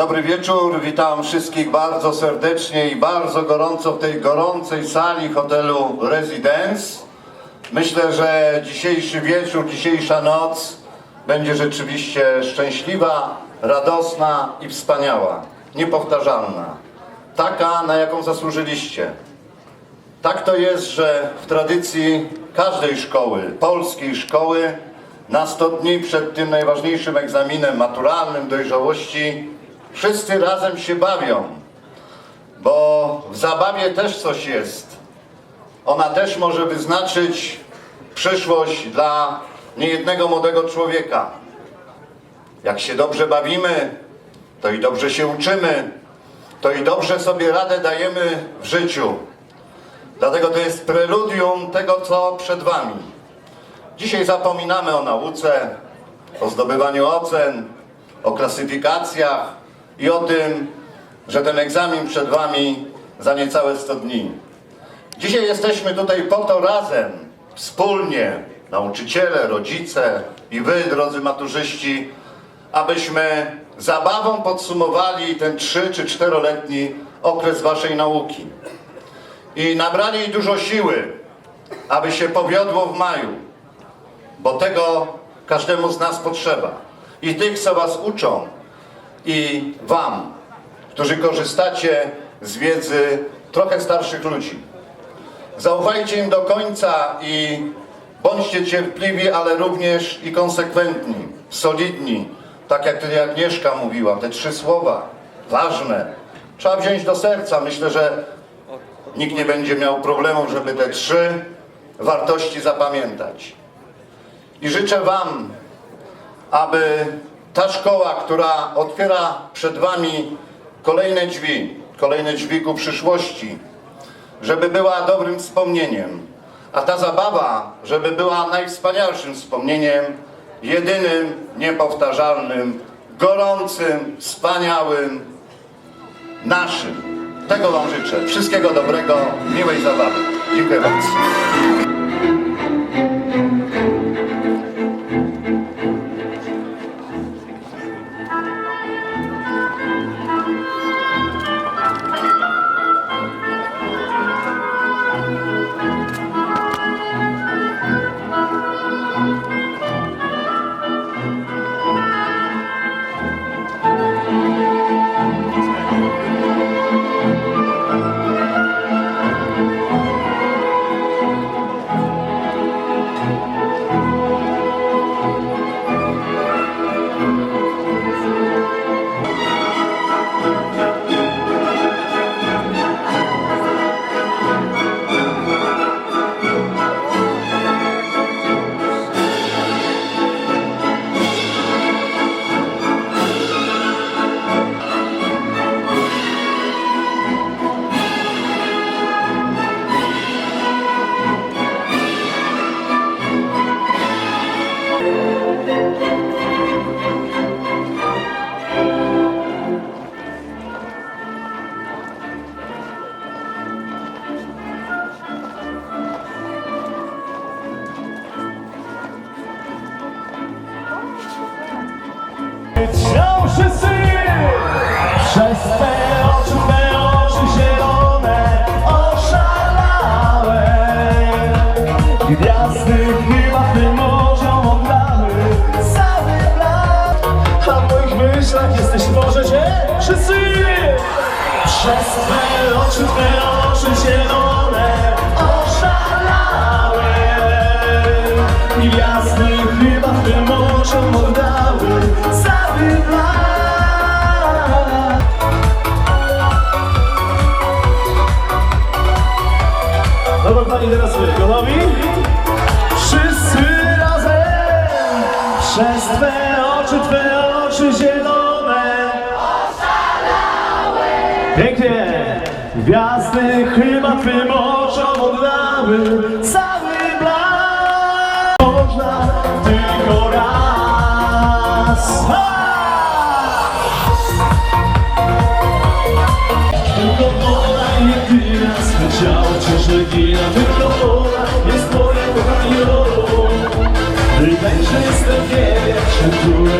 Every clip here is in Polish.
Dobry wieczór, witam wszystkich bardzo serdecznie i bardzo gorąco w tej gorącej sali hotelu Residence. Myślę, że dzisiejszy wieczór, dzisiejsza noc będzie rzeczywiście szczęśliwa, radosna i wspaniała, niepowtarzalna. Taka, na jaką zasłużyliście. Tak to jest, że w tradycji każdej szkoły, polskiej szkoły, na 100 dni przed tym najważniejszym egzaminem maturalnym dojrzałości, wszyscy razem się bawią, bo w zabawie też coś jest. Ona też może wyznaczyć przyszłość dla niejednego młodego człowieka. Jak się dobrze bawimy, to i dobrze się uczymy, to i dobrze sobie radę dajemy w życiu. Dlatego to jest preludium tego, co przed Wami. Dzisiaj zapominamy o nauce, o zdobywaniu ocen, o klasyfikacjach i o tym, że ten egzamin przed Wami za niecałe 100 dni. Dzisiaj jesteśmy tutaj po to razem, wspólnie, nauczyciele, rodzice i Wy, drodzy maturzyści, abyśmy zabawą podsumowali ten 3 czy 4-letni okres Waszej nauki i nabrali dużo siły, aby się powiodło w maju, bo tego każdemu z nas potrzeba. I tych, co Was uczą, i Wam, którzy korzystacie z wiedzy trochę starszych ludzi. Zaufajcie im do końca i bądźcie cierpliwi, ale również i konsekwentni, solidni, tak jak tutaj Agnieszka mówiła, te trzy słowa, ważne. Trzeba wziąć do serca. Myślę, że nikt nie będzie miał problemu, żeby te trzy wartości zapamiętać. I życzę Wam, aby ta szkoła, która otwiera przed Wami kolejne drzwi, kolejne drzwi ku przyszłości, żeby była dobrym wspomnieniem, a ta zabawa, żeby była najwspanialszym wspomnieniem, jedynym, niepowtarzalnym, gorącym, wspaniałym, naszym. Tego Wam życzę. Wszystkiego dobrego, miłej zabawy. Dziękuję bardzo. Wciąż wszyscy Przez te oczy, te oczy zielone Oszalałe Gwiazdy chyba tym oddały Cały blask A w moich myślach jesteś możecie Wszyscy! Przez te oczy, te oczy zielone Oszalałe Gwiazdy chyba tym oczom oddały Pięknie! Gwiazdy chyba Twym oczom oddały Cały blask. Można tylko raz! Tylko ona jedyna Chciała cię, że gina Tylko ona jest moja kochanią że jestem pierwszy Który lubię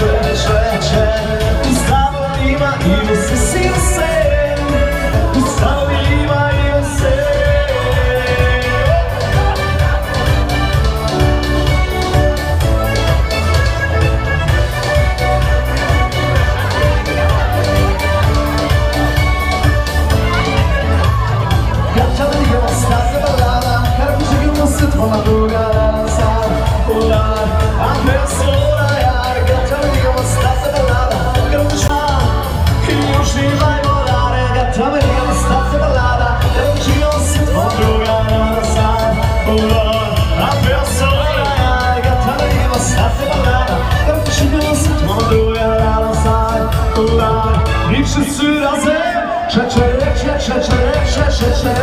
wszyscy razem Cze, cze, cze, cze, cze.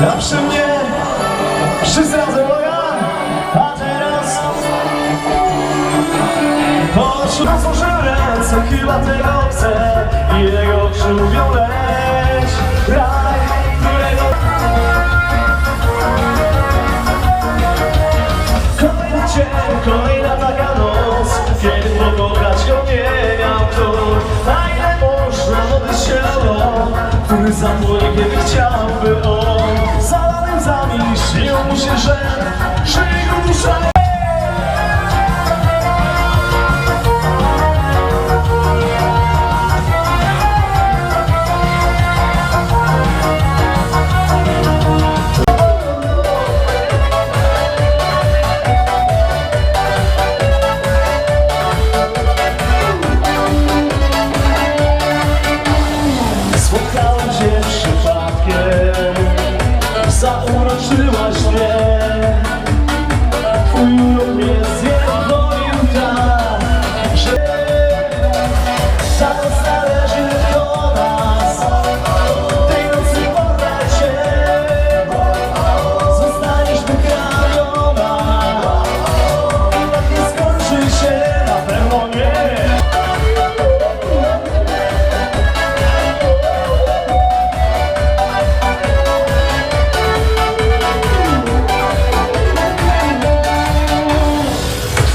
A mnie Wszyscy razem uwaga A teraz Poczuł na złożył ręce Chyba tego chcę I jego oczy mówią leć. Raj, którego Kolejny dzień, kolejna taka noc Kiedy pokochać go nie miał kto. Na ile można wody ciało Który zapłonie kiedy chciałby on sami śnią się, że żyją.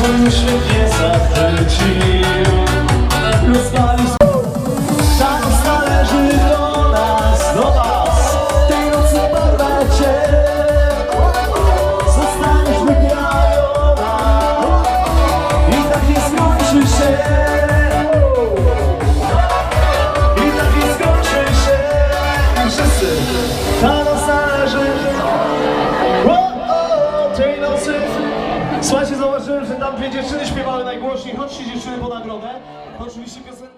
Слышит, не закричил, плюс палец. Dwie dziewczyny śpiewały najgłośniej. Chodźcie dziewczyny po nagrodę. Oczywiście piosenka...